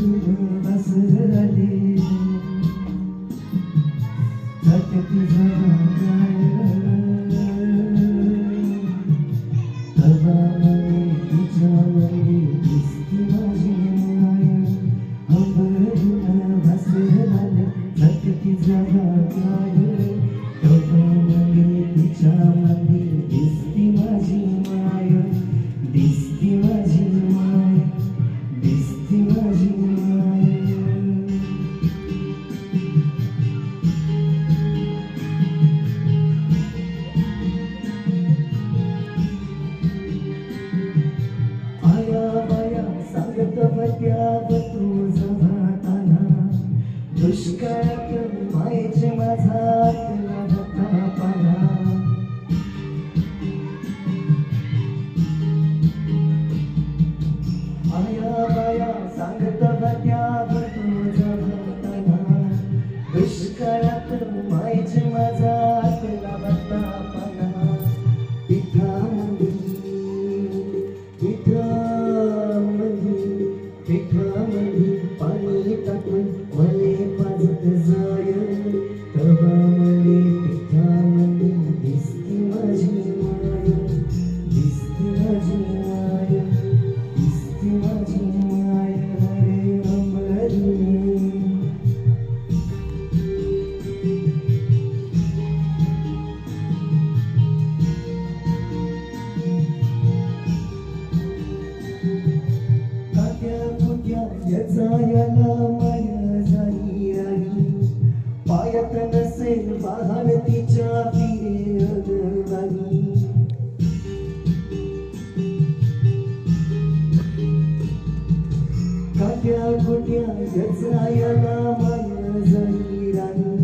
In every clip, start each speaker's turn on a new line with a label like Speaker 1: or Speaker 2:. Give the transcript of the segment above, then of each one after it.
Speaker 1: görmez Ali मायेचे माझा पायात नसेल वाहन तिच्या फिरे अगवानी काट्या कुट्या याचा याला माया जाई राही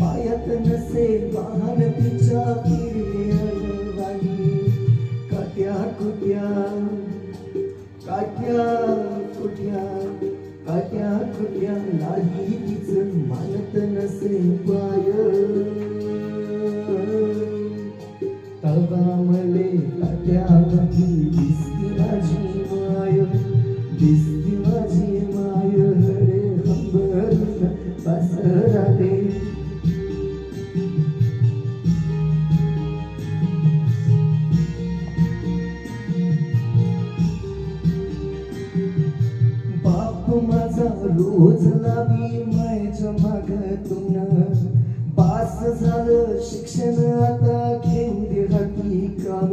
Speaker 1: पायात नसेल वाहन तिच्या फिरे काट्या कुट्या तीच मानत नसे पाय तवा मले काट्यामध्ये दिसती माझी माय. दिसती माझी माय. रे हंबरून बसराले माझा रोज लावी मायच्या मागतून पास झालं शिक्षण आता घेऊ दे हाती काम.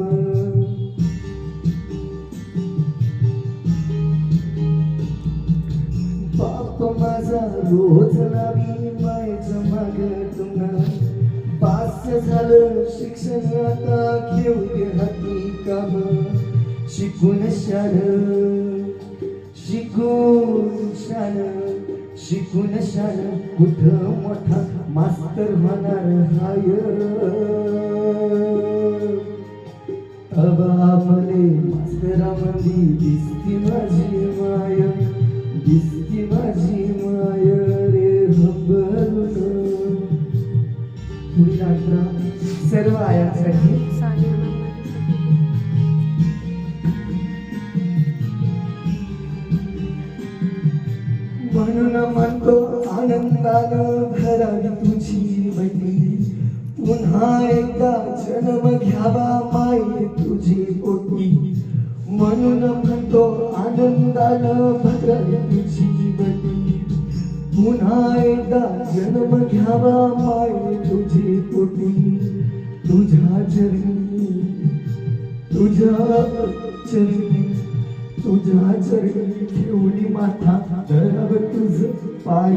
Speaker 1: बाप माझा रोज लावी मायच्या मागतून पास झालं शिक्षण आता घेऊ दे हाती काम. शिकून शाळ शिकून शान कुठं मोठा मास्तर होणार हाय? तबा मले मास्तरामध्ये दिसती माझी माय दिसती माझी माय रे हंबरून पुढील अठरा. सर्व आयांसाठी म्हणून म्हणतो आनंदानं भरावी तुझी बहिणी पुन्हा एकदा जन्म घ्यावा माय तुझी पोटी. म्हणून म्हणतो आनंदानं भरावी तुझी बहिणी पुन्हा एकदा जन्म घ्यावा माय तुझी पोटी. तुझ्या चरणी तुझ्या चरणी तुझ्या चरणी ठेवली माथा धराव तुझ पाय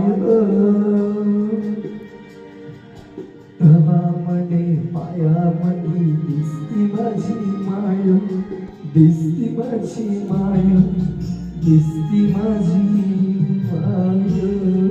Speaker 1: तवा मने पायामध्ये दिसती माझी माय दिसती माझी माय दिसती माझी माय.